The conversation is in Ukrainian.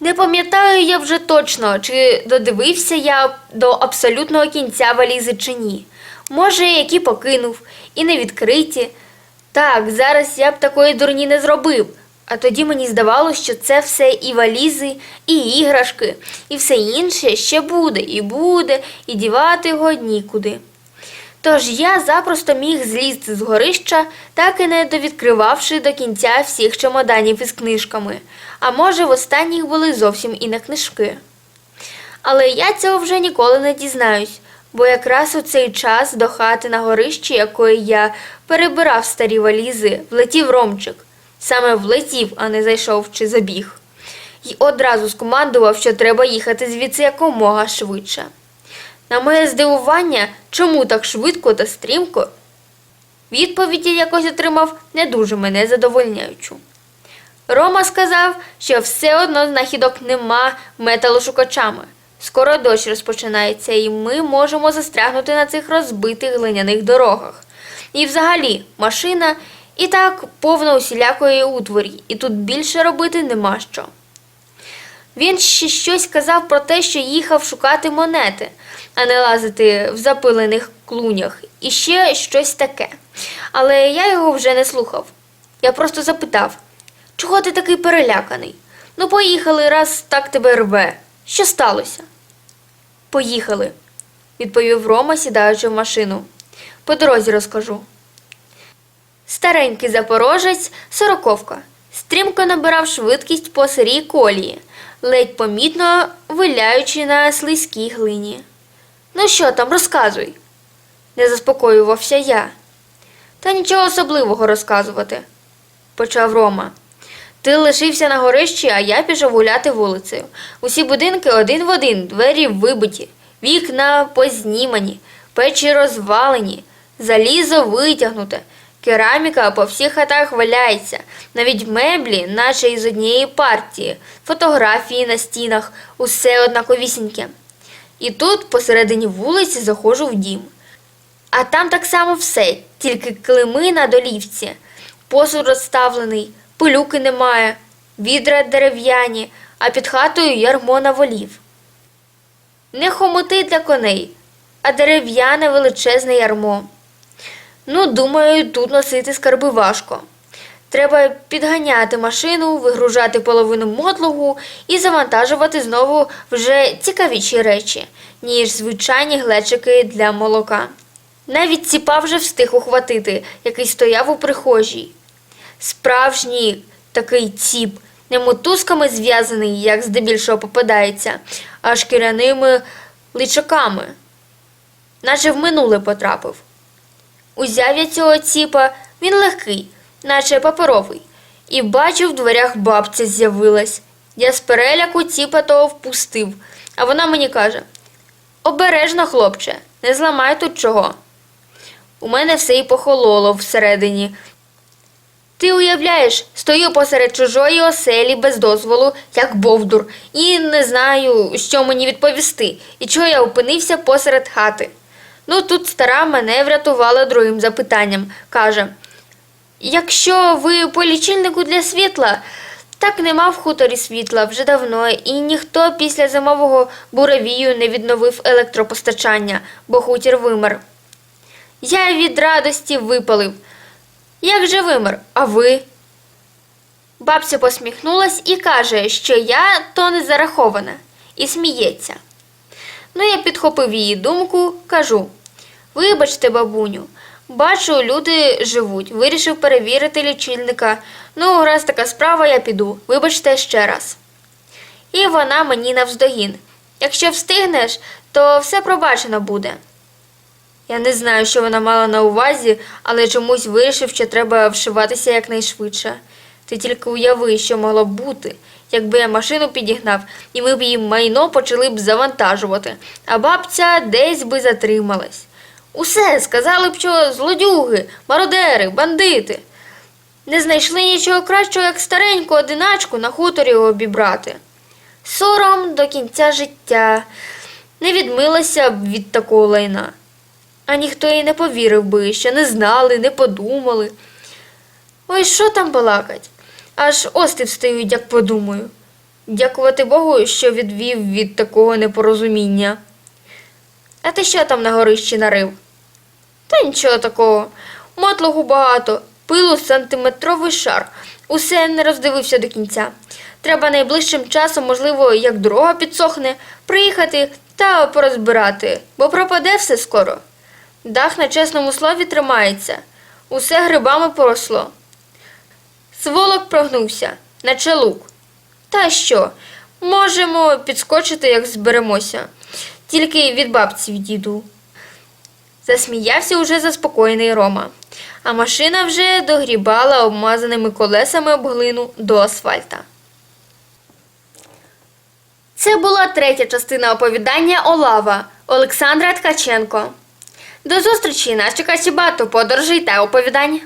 Не пам'ятаю я вже точно, чи додивився я до абсолютного кінця валізи чи ні. Може, які покинув, і не відкриті. Так, зараз я б такої дурні не зробив. А тоді мені здавалося, що це все і валізи, і іграшки, і все інше ще буде, і буде, і дівати його нікуди. Тож я запросто міг злізти з горища, так і не довідкривавши до кінця всіх чемоданів із книжками, а може, в останніх були зовсім і не книжки. Але я цього вже ніколи не дізнаюсь, бо якраз у цей час до хати на горищі, якої я перебирав старі валізи, влетів Ромчик. Саме влетів, а не зайшов чи забіг. І одразу скомандував, що треба їхати звідси якомога швидше. На моє здивування, чому так швидко та стрімко, відповіді якось отримав не дуже мене задовольняючу. Рома сказав, що все одно знахідок нема металошукачами. Скоро дощ розпочинається, і ми можемо застрягнути на цих розбитих глиняних дорогах. І взагалі, машина і так повна усілякої утворі, і тут більше робити нема що. Він ще щось казав про те, що їхав шукати монети, а не лазити в запилених клунях, і ще щось таке. Але я його вже не слухав. Я просто запитав, чого ти такий переляканий? Ну, поїхали, раз так тебе рве. Що сталося? Поїхали, відповів Рома, сідаючи в машину. По дорозі розкажу. Старенький запорожець сороковка. Стрімко набирав швидкість по сирій колії, ледь помітно виляючи на слизькій глині. Ну що там, розказуй, не заспокоювався я. Та нічого особливого розказувати, почав Рома. Ти лишився на горищі, а я пішов гуляти вулицею. Усі будинки один в один, двері вибиті, вікна познімані, печі розвалені, залізо витягнуте. Кераміка по всіх хатах валяється, навіть меблі, наче із однієї партії, фотографії на стінах, усе однаковісіньке. І тут посередині вулиці заходжу в дім. А там так само все, тільки клими на долівці, посуд розставлений, пилюки немає, відра дерев'яні, а під хатою ярмо на волів. Не хомути для коней, а дерев'яне величезне ярмо. Ну, думаю, тут носити скарби важко. Треба підганяти машину, вигружати половину мотлогу і завантажувати знову вже цікавіші речі, ніж звичайні глечики для молока. Навіть ціпа вже встиг ухватити, який стояв у прихожій. Справжній такий ціп, не мотузками зв'язаний, як здебільшого попадається, а шкіряними личаками, наче в минуле потрапив. Узяв я цього ціпа, він легкий, наче паперовий, і бачу, в дверях бабця з'явилась. Я з переляку ціпа того впустив, а вона мені каже: Обережно, хлопче, не зламай тут чого. У мене все і похололо всередині. Ти уявляєш, стою посеред чужої оселі без дозволу, як бовдур, і не знаю, що мені відповісти, і чого я опинився посеред хати. Ну, тут стара мене врятувала другим запитанням. Каже: Якщо ви по лічильнику для світла, так нема в хуторі світла вже давно, і ніхто після зимового буревію не відновив електропостачання, бо хутір вимер. Я від радості випалив. Як же вимер, а ви? Бабця посміхнулась і каже, що я то не зарахована, і сміється. Ну, я підхопив її думку, кажу: Вибачте, бабуню, бачу, люди живуть, вирішив перевірити лічильника. Ну, раз така справа, я піду. Вибачте ще раз. І вона мені навздогін. Якщо встигнеш, то все пробачено буде. Я не знаю, що вона мала на увазі, але чомусь вирішив, що треба вшиватися якнайшвидше. Ти тільки уяви, що могло б бути, якби я машину підігнав, і ми б її майно почали б завантажувати, а бабця десь би затрималась. Усе сказали б, що злодюги, мародери, бандити. Не знайшли нічого кращого, як стареньку одиначку на хуторі обібрати. Сором до кінця життя не відмилася б від такого лайна. А ніхто їй не повірив би, що не знали, не подумали. Ой, що там балакать? Аж ости встають, як подумаю. Дякувати Богу, що відвів від такого непорозуміння. А ти що там на горищі нарив? Та нічого такого. Мотлогу багато, пилу сантиметровий шар. Усе не роздивився до кінця. Треба найближчим часом, можливо, як дорога підсохне, приїхати та порозбирати, бо пропаде все скоро. Дах на чесному слові тримається, усе грибами поросло. Сволок прогнувся, наче лук. Та що? Можемо підскочити, як зберемося. Тільки від бабці відійду. Засміявся уже заспокоєний Рома, а машина вже догрібала обмазаними колесами об глину до асфальта. Це була третя частина оповідання Олава Олександра Ткаченко. До зустрічі! Нас чекає ще багато подорожей та оповідань.